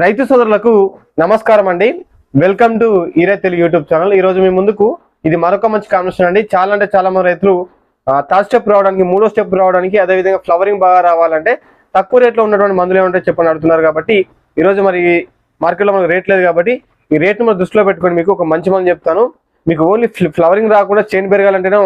రైతు సోదరులకు నమస్కారం అండి. వెల్కమ్ టు ఈరే తెలుగు యూట్యూబ్ ఛానల్. ఈ రోజు మీ ముందుకు ఇది మరొక మంచి కాంబినేషన్ అండి. చాలా అంటే చాలా మంది రైతులు థర్డ్ స్టెప్ రావడానికి మూడో స్టెప్ రావడానికి అదేవిధంగా ఫ్లవరింగ్ బాగా రావాలంటే తక్కువ రేట్లో ఉన్నటువంటి మందులు ఏమంటే చెప్పని అడుగుతున్నారు కాబట్టి ఈ రోజు మరి మార్కెట్లో మనకు రేట్ లేదు కాబట్టి ఈ రేట్ను మనం దృష్టిలో పెట్టుకొని మీకు ఒక మంచి మంది చెప్తాను. మీకు ఓన్లీ ఫ్లవరింగ్ రాకుండా చైన్ పెరగాలంటేనే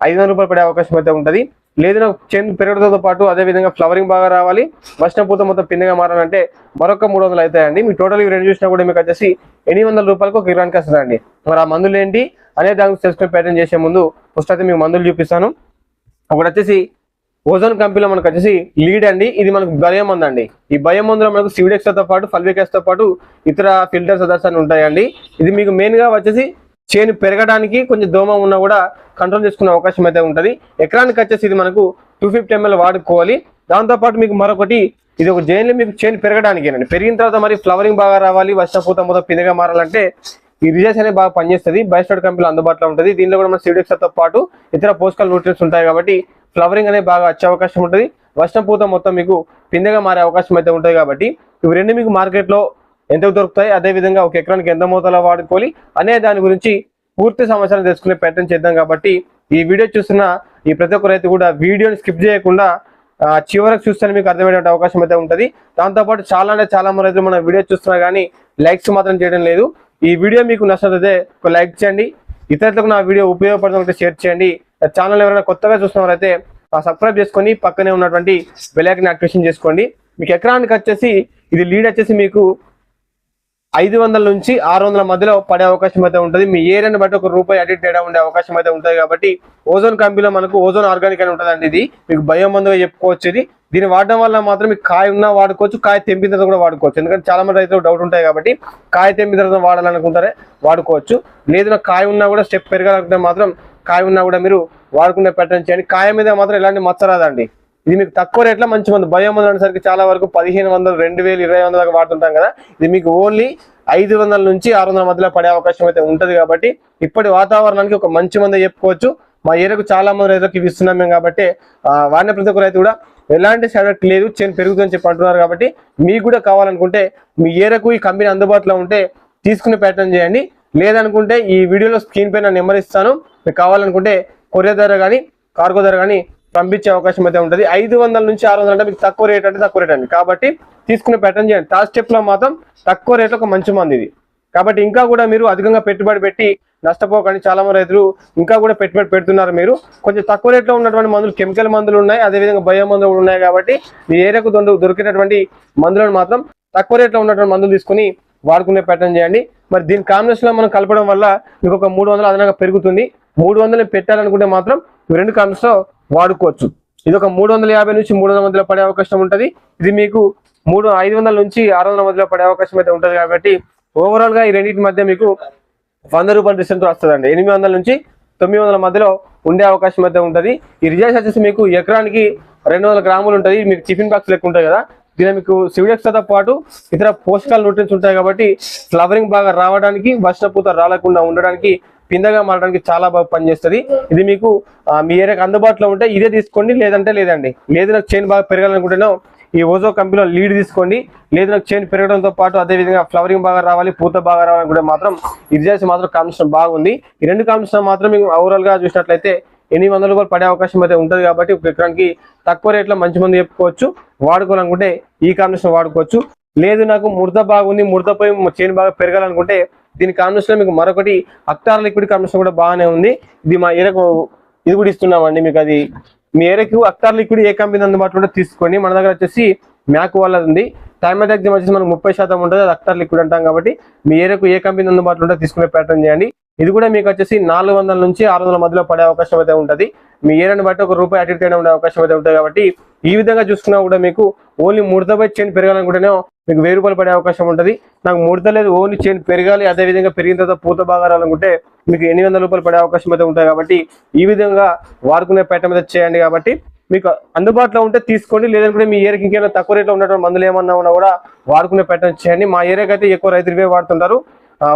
ఐదు రూపాయలు పడే అవకాశం అయితే ఉంటుంది. లేదు చేను పెరగడంతో పాటు అదే విధంగా ఫ్లవరింగ్ బాగా రావాలి. వర్షం పూత మొత్తం పిందగా మారాలంటే మరొక మూడు వందలు అవుతాయండి. మీ టోటల్ ఇవి రెండు చూసినా కూడా మీకు వచ్చేసి ఎనిమిది వందల రూపాయలకు ఒక ఇరానికి వస్తుందండి మరి ఆ మందులు ఏంటి? అనే దానికి తెలుసుకునే ప్రయత్నం చేసే ముందు ఫస్ట్ అయితే మీకు మందులు చూపిస్తాను. ఒకటి వచ్చేసి ఓజోన్ కంపెనీలో మనకు వచ్చేసి లీడ్ అండి. ఇది మనకు భయం మందు ఈ భయం మందులో మనకు సివిడెక్స్తో పాటు ఫల్వికెక్స్తో పాటు ఇతర ఫిల్టర్స్ అదర్స్ అని ఉంటాయండి. ఇది మీకు మెయిన్గా వచ్చేసి చేను పెరగడానికి కొంచెం దోమ ఉన్నా కూడా కంట్రోల్ చేసుకునే అవకాశం అయితే ఉంటుంది. ఎకరానికి వచ్చేసి ఇది మనకు టూ ఫిఫ్టీ ఎంఎల్ వాడుకోవాలి. దాంతోపాటు మీకు మరొకటి ఇది ఒక జైన్లో మీకు చేను పెరగడానికేనండి. పెరిగిన తర్వాత మరి ఫ్లవరింగ్ బాగా రావాలి వర్షపూత మొత్తం పిందగా మారాలంటే ఈ రిజల్ట్స్ అనేది బాగా పనిచేస్తుంది. బయోస్టార్ కంపెనీలో అందుబాటులో ఉంటుంది. దీనిలో కూడా మన సివిడెక్స్ పాటు ఇతర పోషకాల న్యూట్రియన్స్ ఉంటాయి కాబట్టి ఫ్లవరింగ్ అనేది బాగా వచ్చే అవకాశం ఉంటుంది. వర్షం పూత మొత్తం మీకు పిందెగా మారే అవకాశం అయితే ఉంటుంది కాబట్టి ఇవి రెండు మీకు మార్కెట్లో ఎంత దొరుకుతాయి? అదే విధంగా ఒక ఎకరానికి ఎంత మోతాలో వాడుకోవాలి? అనే దాని గురించి పూర్తి సమాచారం తెలుసుకునే ప్రయత్నం చేద్దాం కాబట్టి ఈ వీడియో చూస్తున్న ఈ ప్రతి ఒక్క రైతు కూడా వీడియోని స్కిప్ చేయకుండా చివరకు చూస్తే మీకు అర్థమయ్యేటువంటి అవకాశం అయితే ఉంటుంది. దాంతోపాటు చాలా అంటే చాలా మంది రైతులు మన వీడియో చూస్తున్నా కానీ లైక్స్ మాత్రం చేయడం లేదు. ఈ వీడియో మీకు నచ్చినట్లయితే ఒక లైక్ చేయండి. ఇతరులకు నా వీడియో ఉపయోగపడుతుంటే షేర్ చేయండి. ఛానల్ ఎవరైనా కొత్తగా చూస్తున్నవారైతే సబ్స్క్రైబ్ చేసుకొని పక్కనే ఉన్నటువంటి బెలైకన్ యాక్టివేషన్ చేసుకోండి. మీకు ఎకరానికి వచ్చేసి ఇది లీడ్ వచ్చేసి మీకు ఐదు వందల నుంచి ఆరు వందల మధ్యలో పడే అవకాశం అయితే ఉంటుంది. మీ ఏరియాని బట్టి ఒక రూపాయి అడిట్ తేడా ఉండే అవకాశం అయితే ఉంటుంది కాబట్టి ఓజోన్ కంపెనీలో మనకు ఓజోన్ ఆర్గానిక్ అని ఉంటుందండి ఇది. మీకు భయం చెప్పుకోవచ్చు ఇది. దీన్ని వాడడం వల్ల మాత్రం మీకు కాయ ఉన్నా వాడుకోవచ్చు కాయ తెంపిన తర్వాత కూడా వాడుకోవచ్చు. ఎందుకంటే చాలా మంది రైతులు డౌట్ ఉంటాయి కాబట్టి కాయ తెంపిన తర్వాత వాడాలనుకుంటారే వాడుకోవచ్చు. లేదు కాయ ఉన్నా కూడా స్టెప్ పెరగాలనుకుంటే మాత్రం కాయ ఉన్నా కూడా మీరు వాడుకునే పెట్టండి చేయండి. కాయ మీద మాత్రం ఎలాంటి మచ్చ రాదండి. ఇది మీకు తక్కువ రేట్లో మంచి మంది. భయం మందులు అనేసరికి చాలా వరకు పదిహేను వందలు రెండు వేలు ఇరవై వందల దాకా వాడుతుంటాం కదా. ఇది మీకు ఓన్లీ ఐదు వందల నుంచి ఆరు వందల మధ్యలో పడే అవకాశం అయితే ఉంటుంది కాబట్టి ఇప్పటి వాతావరణానికి ఒక మంచి మంది చెప్పుకోవచ్చు. మా ఏరియాకు చాలా మంది రైతులకు ఇవి ఇస్తున్నాం మేము కాబట్టి వాడిన ప్రతి ఒక్క రైతు కూడా ఎలాంటి సైడ్ ఎఫెక్ట్ లేదు చేను పెరుగుతుందని చెప్పి అంటున్నారు కాబట్టి మీకు కూడా కావాలనుకుంటే మీ ఏరకు ఈ కంపెనీ అందుబాటులో ఉంటే తీసుకునే ప్రయత్నం చేయండి. లేదనుకుంటే ఈ వీడియోలో స్క్రీన్ పైన నెంబర్ ఇస్తాను. మీకు కావాలనుకుంటే కొరియర్ ధర కానీ కార్గో ధర కానీ పంపించే అవకాశం అయితే ఉంటుంది. ఐదు వందల నుంచి ఆరు వందలు అంటే మీకు తక్కువ రేట్ అంటే తక్కువ రేట్ అండి. కాబట్టి తీసుకునే ప్యాటర్న్ చేయండి. థర్డ్ స్టెప్లో మాత్రం తక్కువ రేట్లో ఒక మంచి మంది ఇది. కాబట్టి ఇంకా కూడా మీరు అధికంగా పెట్టుబడి పెట్టి నష్టపోకండి. చాలా మంది రైతులు ఇంకా కూడా పెట్టుబడి పెడుతున్నారు మీరు. కొంచెం తక్కువ రేట్లో ఉన్నటువంటి మందులు కెమికల్ మందులు ఉన్నాయి. అదేవిధంగా బయో మందులు కూడా ఉన్నాయి కాబట్టి మీ ఏరియాకు దొండ- దొరికేటటువంటి మందులను మాత్రం తక్కువ రేట్లో ఉన్నటువంటి మందులు తీసుకుని వాడుకునే ప్యాటర్న్ చేయండి. మరి దీని కాంబినేషన్లో మనం కలపడం వల్ల మీకు ఒక మూడు వందలు అదనంగా పెరుగుతుంది. మూడు వందలు పెట్టాలనుకుంటే మాత్రం రెండు కాంబినేషన్ వాడుకోవచ్చు. ఇది ఒక మూడు వందల యాభై నుంచి మూడు వందల మధ్యలో పడే అవకాశం ఉంటుంది. ఇది మీకు మూడు ఐదు వందల నుంచి ఆరు వందల మధ్యలో పడే అవకాశం అయితే ఉంటుంది కాబట్టి ఓవరాల్గా ఈ రెండింటి మధ్య మీకు వంద రూపాయల డిస్టెన్స్ వస్తుందండి. ఎనిమిది వందల నుంచి తొమ్మిది వందల మధ్యలో ఉండే అవకాశం అయితే ఉంటుంది. ఈ రిజల్ట్స్ వచ్చేసి మీకు ఎకరానికి రెండు వందల గ్రాములు ఉంటుంది. మీకు టిఫిన్ బాక్స్ లెక్క ఉంటాయి కదా దీని మీకు సివిడెక్స్తో పాటు ఇతర పోషకాలు న్యూట్రియన్స్ ఉంటాయి కాబట్టి ఫ్లవరింగ్ బాగా రావడానికి వర్షపూత రాలకుండా ఉండడానికి పిందగా మారడానికి చాలా బాగా పనిచేస్తుంది. ఇది మీకు మీ ఏరియాకి అందుబాటులో ఉంటే ఇదే తీసుకోండి లేదంటే లేదండి. లేదు నాకు చైన్ బాగా పెరగాలనుకుంటున్నాం ఈ ఓజో కంపెనీలో లీడ్ తీసుకోండి. లేదు నాకు చైన్ పెరగడంతో పాటు అదే విధంగా ఫ్లవరింగ్ బాగా రావాలి పూత బాగా రావాలి కూడా మాత్రం ఇది చేసి మాత్రం కాంబినేషన్ బాగుంది. ఈ రెండు కాంబినేషన్ మాత్రం మీకు ఓవరాల్గా చూసినట్లయితే ఎనిమిది వందల రూపాయలు పడే అవకాశం అయితే ఉంటుంది కాబట్టి ఒక ఎకరానికి తక్కువ రేట్లో మంచి మంది చెప్పుకోవచ్చు వాడుకోవాలనుకుంటే ఈ కాంబినేషన్ వాడుకోవచ్చు. లేదు నాకు ముడత బాగుంది ముడతపై చైన్ బాగా పెరగాలనుకుంటే దీని కాంబినేషన్ మీకు మరొకటి అక్టార్ లిక్విడ్ కాంబినేషన్ కూడా బాగానే ఉంది. ఇది మా ఏరకు ఇది కూడా ఇస్తున్నామండి మీకు అది. మీ ఏరకు అక్టార్ లిక్విడ్ ఏ కంపెనీ అందుబాటులో కూడా తీసుకోండి. మన దగ్గర వచ్చేసి మ్యాక్ వాళ్ళది ఉంది. టైమ్ అటాక్ వచ్చేసి మనకు ముప్పై శాతం ఉంటుంది. అది అక్టార్ లిక్విడ్ అంటాం కాబట్టి మీ ఏరకు ఏ కంపెనీ అందుబాటులో ఉంటే తీసుకునే ప్రయత్నం చేయండి. ఇది కూడా మీకు వచ్చేసి నాలుగు వందల నుంచి ఆరు వందల మధ్యలో పడే అవకాశం అయితే ఉంటుంది. మీ ఏరని బట్టి ఒక రూపాయి అటు ఇటు తేడా ఉండే అవకాశం అయితే ఉంటుంది కాబట్టి ఈ విధంగా చూసుకున్నా కూడా మీకు ఓన్లీ ముడతపై చైన్ పెరగాలనుకుంటేనే మీకు వెయ్యి రూపాయలు పడే అవకాశం ఉంటుంది. నాకు ముడత లేదు ఓన్లీ చైన్ పెరగాలి అదే విధంగా పెరిగిన తర్వాత పూత బాగా రాలనుకుంటే మీకు ఎనిమిది వందల రూపాయలు పడే అవకాశం అయితే ఉంటాయి కాబట్టి ఈ విధంగా వాడుకునే పెట్ట మీద చేయండి కాబట్టి మీకు అందుబాటులో ఉంటే తీసుకోండి. లేదంటే మీ ఏరియాకి ఇంకేమైనా తక్కువ రేట్లో ఉన్నటువంటి మందులు ఏమన్నా ఉన్నా కూడా వాడుకునే పెట్ట చేయండి. మా ఏరియాకి అయితే ఎక్కువ రైతులు ఇవే వాడుతుంటారు.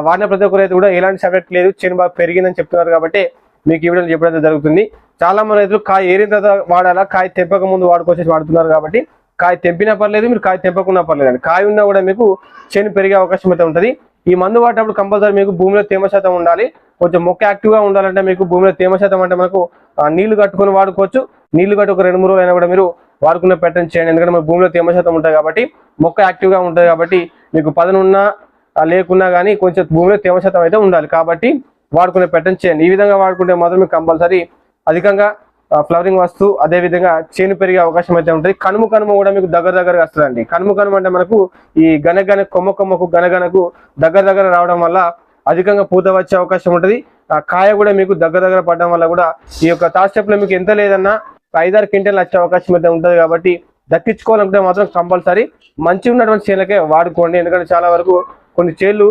వాడిన ప్రతి ఒక్క రైతు కూడా ఎలాంటి సబ్జెక్ట్ లేదు చేను బాగా పెరిగిందని చెప్తున్నారు కాబట్టి మీకు ఇవ్వడం చెప్పడం జరుగుతుంది. చాలా మంది రైతులు కాయ ఏరిన తర్వాత వాడాలా కాయ తెప్పక ముందు వాడుకోవచ్చు వాడుతున్నారు కాబట్టి కాయ తెంపినా పర్లేదు మీరు కాయ తెంపకున్నా పర్లేదు అండి కాయ ఉన్నా కూడా మీకు చేను పెరిగే అవకాశం అయితే ఉంటుంది. ఈ మందు వాడేటప్పుడు కంపల్సరీ మీకు భూమిలో తేమ శాతం ఉండాలి. కొంచెం మొక్క యాక్టివ్గా ఉండాలంటే మీకు భూమిలో తేమ శాతం అంటే మనకు నీళ్ళు కట్టుకొని వాడుకోవచ్చు. నీళ్ళు కట్టి ఒక రెండు మూడు అయినా కూడా మీరు వాడుకునే ప్యాటర్న్ చేయండి. ఎందుకంటే మన భూమిలో తేమ శాతం ఉంటుంది కాబట్టి మొక్క యాక్టివ్గా ఉంటుంది కాబట్టి మీకు పదనున్నా లేకున్నా కానీ కొంచెం భూమిలో తేమ శాతం అయితే ఉండాలి. కాబట్టి వాడుకునే ప్యాటర్న్ చేయండి. ఈ విధంగా వాడుకుంటే మాత్రం మీకు కంపల్సరీ అధికంగా ఫ్లవరింగ్ వస్తూ అదే విధంగా చేను పెరిగే అవకాశం అయితే ఉంటుంది. కనుము కనుమ కూడా మీకు దగ్గర దగ్గరగా వస్తుందండి. కనుము కనుమ అంటే మనకు ఈ గనగన కొమ్మ కొమ్మకు గనగనకు దగ్గర దగ్గర రావడం వల్ల అధికంగా పూత వచ్చే అవకాశం ఉంటుంది. ఆ కాయ కూడా మీకు దగ్గర దగ్గర పడడం వల్ల కూడా ఈ యొక్క తార్లో మీకు ఎంత లేదన్నా ఐదారు క్వింటల్ వచ్చే అవకాశం అయితే ఉంటుంది కాబట్టి దక్కించుకోవాలంటే మాత్రం కంపల్సరీ మంచిగా ఉన్నటువంటి చేనులకే వాడుకోండి. ఎందుకంటే చాలా వరకు కొన్ని చేళ్ళు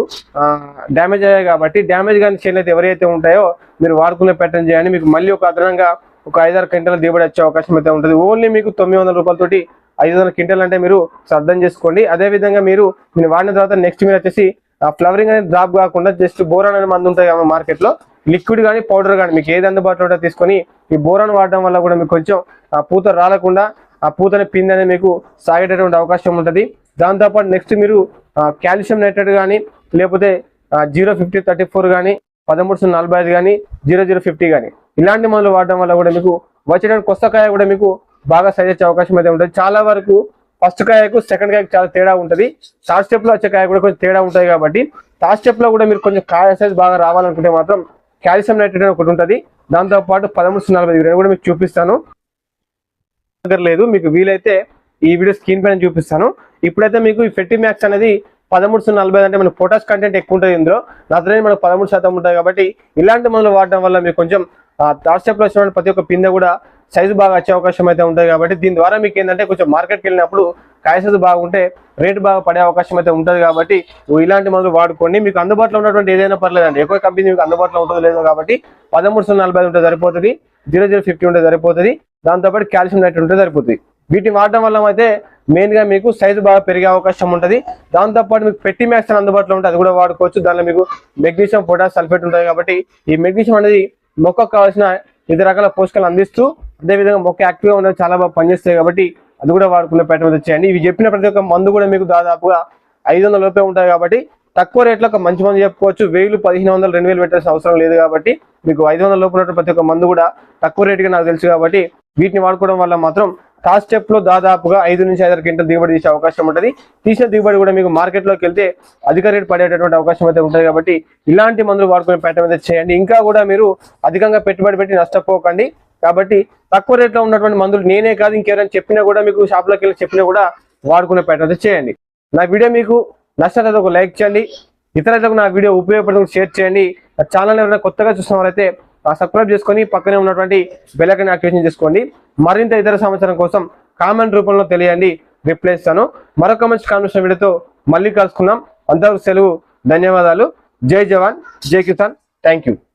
డ్యామేజ్ అయ్యాయి కాబట్టి డ్యామేజ్ కాని చేనులు అయితే ఎవరైతే ఉంటాయో మీరు వాడుకునే ప్యాటర్న్ చేయండి. మీకు మళ్ళీ ఒక అదనంగా ఒక ఐదారు క్వింటల్ దిగుబడి వచ్చే అవకాశం అయితే ఉంటుంది. ఓన్లీ మీకు తొమ్మిది వందల రూపాయలతోటి ఐదు వందల క్వింటల్ అంటే మీరు అర్థం చేసుకోండి. అదే విధంగా మీరు మీరు వాడిన తర్వాత నెక్స్ట్ మీరు వచ్చేసి ఫ్లవరింగ్ అనేది డ్రాప్ కాకుండా జస్ట్ బోరాన్ అనే మందు ఉంటాయి కదా మార్కెట్లో. లిక్విడ్ కానీ పౌడర్ కానీ మీకు ఏది అందుబాటులో ఉంటే తీసుకొని ఈ బోరాన్ వాడడం వల్ల కూడా మీకు కొంచెం ఆ పూత రాలకుండా ఆ పూతని పిండి అనేది మీకు సాగేటటువంటి అవకాశం ఉంటుంది. దాంతోపాటు నెక్స్ట్ మీరు కాల్షియం నైట్రేట్ కానీ లేకపోతే జీరో ఫిఫ్టీ థర్టీ ఫోర్ కానీ పదమూడు సున్నా నలభై ఐదు కానీ జీరో జీరో ఫిఫ్టీ కానీ ఇలాంటి మందులు వాడడం వల్ల కూడా మీకు వచ్చేటువంటి కొత్త కాయ కూడా మీకు బాగా సైజ్ వచ్చే అవకాశం అయితే ఉంటుంది. చాలా వరకు ఫస్ట్ కాయకు సెకండ్ కాయకు చాలా తేడా ఉంటుంది. థర్డ్ స్టెప్లో వచ్చే కాయ కూడా కొంచెం తేడా ఉంటుంది కాబట్టి థర్డ్ స్టెప్లో కూడా మీరు కొంచెం కాయ సైజ్ బాగా రావాలనుకుంటే మాత్రం కాల్షియం నైట్రేట్ అని ఒకటి ఉంటుంది. దాంతో పాటు పదమూడు సున్నా నలభై ఐదు కూడా మీకు చూపిస్తాను. దగ్గర లేదు మీకు వీలైతే ఈ వీడియో స్క్రీన్ పైన చూపిస్తాను. ఇప్పుడైతే మీకు ఈ ఫెట్టి మ్యాక్స్ అనేది పదమూడు సున్నా నలభై అంటే మనకు పొటాష్ కంటెంట్ ఎక్కువ ఉంటుంది ఇందులో. నత్రజని మనకు పదమూడు శాతం ఉంటుంది కాబట్టి ఇలాంటి మందులు వాడడం వల్ల మీకు కొంచెం థర్డ్ స్టెప్ వచ్చిన ప్రతి ఒక్క పిందె కూడా సైజు బాగా వచ్చే అవకాశం అయితే ఉంటుంది కాబట్టి దీని ద్వారా మీకు ఏంటంటే కొంచెం మార్కెట్కి వెళ్ళినప్పుడు కాయ సైజు బాగుంటే రేటు బాగా పడే అవకాశం అయితే ఉంటుంది కాబట్టి ఇలాంటి మందులు వాడుకోండి మీకు అందుబాటులో ఉన్నటువంటి ఏదైనా పర్లేదండి. ఎక్కువ కంపెనీ మీకు అందుబాటులో ఉంటుందో లేదో కాబట్టి పదమూడు సున్నా నలభై ఉంటే సరిపోతుంది జీరో జీరో ఫిఫ్టీ ఉంటే సరిపోతుంది దాంతోపాటు కాల్షియం నైట్ ఉంటే సరిపోతుంది. వీటిని వాడడం వల్ల అయితే మెయిన్గా మీకు సైజు బాగా పెరిగే అవకాశం ఉంటుంది. దాంతోపాటు మీకు పెట్టి మ్యాక్స్ అందుబాటులో ఉంటుంది అది కూడా వాడుకోవచ్చు. దానిలో మీకు మెగ్నీషియం పొటాష్ సల్ఫేట్ ఉంటుంది కాబట్టి ఈ మెగ్నీషియం అనేది మొక్కకు కావాల్సిన వివిధ రకాల పోషకాలు అందిస్తూ అదేవిధంగా మొక్క యాక్టివ్గా ఉన్నది చాలా బాగా పనిచేస్తాయి కాబట్టి అది కూడా వాడుకునే పెట్టడం వచ్చేయండి ఇవి చెప్పిన ప్రతి ఒక్క మందు కూడా మీకు దాదాపుగా ఐదు వందల లోపే ఉంటాయి కాబట్టి తక్కువ రేట్లో ఒక మంచి మందు చెప్పుకోవచ్చు. వేలు పదిహేను వందలు రెండు వేలు పెట్టాల్సిన అవసరం లేదు కాబట్టి మీకు ఐదు వందల లోపల ప్రతి ఒక్క మందు కూడా తక్కువ రేటుగా నాకు తెలుసు కాబట్టి వీటిని వాడుకోవడం వల్ల మాత్రం టాప్ స్టెప్లో దాదాపుగా ఐదు నుంచి ఐదారు క్వింటల్ దిగుబడి తీసే అవకాశం ఉంటుంది. తీసిన దిగుబడి కూడా మీకు మార్కెట్లోకి వెళ్తే అధిక రేటు పడేటటువంటి అవకాశం అయితే ఉంటుంది కాబట్టి ఇలాంటి మందులు వాడుకునే ప్యాటర్న్ అయితే చేయండి. ఇంకా కూడా మీరు అధికంగా పెట్టుబడి పెట్టి నష్టపోకండి. కాబట్టి తక్కువ రేట్లో ఉన్నటువంటి మందులు నేనే కాదు ఇంకెవరైనా చెప్పినా కూడా మీకు షాప్లోకి వెళ్ళి చెప్పినా కూడా వాడుకునే ప్యాటర్న్ అయితే చేయండి. నా వీడియో మీకు నచ్చినట్లయితే ఒక లైక్ చేయండి. ఇతరులకు నా వీడియో ఉపయోగపడుతుంది షేర్ చేయండి. నా ఛానల్ ఎవరైనా కొత్తగా చూసిన వారైతే సబ్స్క్రైబ్ చేసుకొని పక్కనే ఉన్నటువంటి బెల్ యాక్టివేషన్ చేసుకోండి. మరింత ఇతర సమాచారం కోసం కామెంట్ రూపంలో తెలియండి. రిప్లై ఇస్తాను మరొక మంచి కాన్వర్సేషన్ వీడియోతో మళ్ళీ కలుసుకుందాం. అంతవరకు సెలవు ధన్యవాదాలు. జై జవాన్ జై కిసాన్. Thank you